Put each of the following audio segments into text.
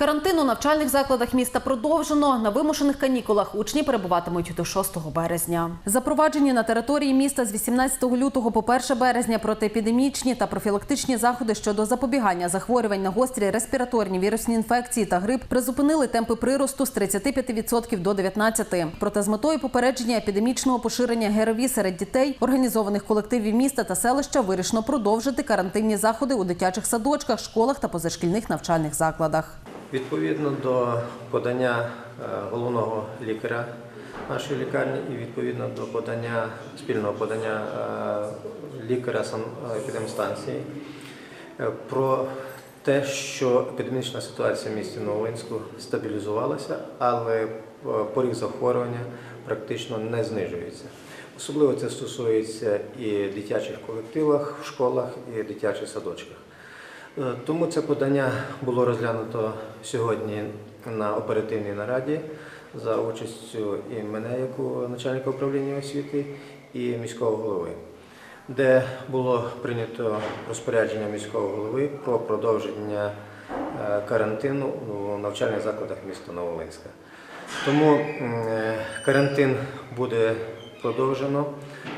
Карантин у навчальних закладах міста продовжено. На вимушених канікулах учні перебуватимуть до 6 березня. Запроваджені на території міста з 18 лютого по 1 березня протиепідемічні та профілактичні заходи щодо запобігання захворювань на гострі респіраторні вірусні інфекції та грип призупинили темпи приросту з 35% до 19%. Проте з метою попередження епідемічного поширення ГРВІ серед дітей, організованих колективів міста та селища вирішено продовжити карантинні заходи у дитячих садочках, школах та позашкільних навчальних закладах. Відповідно до подання е, головного лікаря нашої лікарні і відповідно до подання спільного подання е, лікаря санепідемстанції е, про те, що епідемічна ситуація в місті Новолинську стабілізувалася, але поріг захворювання практично не знижується. Особливо це стосується і дитячих колективах в школах, і дитячих садочках. Е, Тому це подання було розглянуто сьогодні на оперативній нараді за участю і мене, як начальника управління освіти, і міського голови, де було прийнято розпорядження міського голови про продовження е, карантину у навчальних закладах міста Новолинська. Тому е, карантин буде продовжено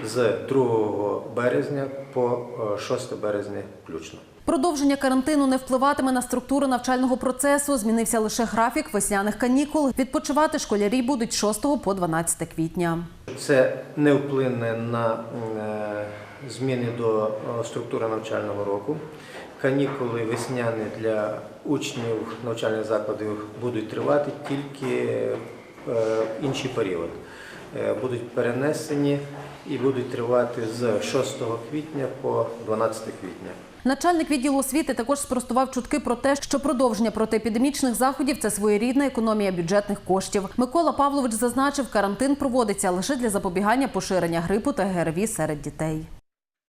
з 2 березня по е, 6 березня включно. Продовження карантину не впливатиме на структуру навчального процесу. Змінився лише графік весняних канікул. Відпочивати школярі будуть з 6 по 12 квітня. Це не вплине на е, зміни до е, структури навчального року. Канікули весняні для учнів навчальних закладів будуть тривати тільки е, інший період. Е, Будуть перенесені і будуть тривати з 6 квітня по 12 квітня. Начальник відділу освіти також спростував чутки про те, що продовження протиепідемічних заходів це своєрідна економія бюджетних коштів. Микола Павлович зазначив, карантин проводиться лише для запобігання поширення грипу та ГРВІ серед дітей.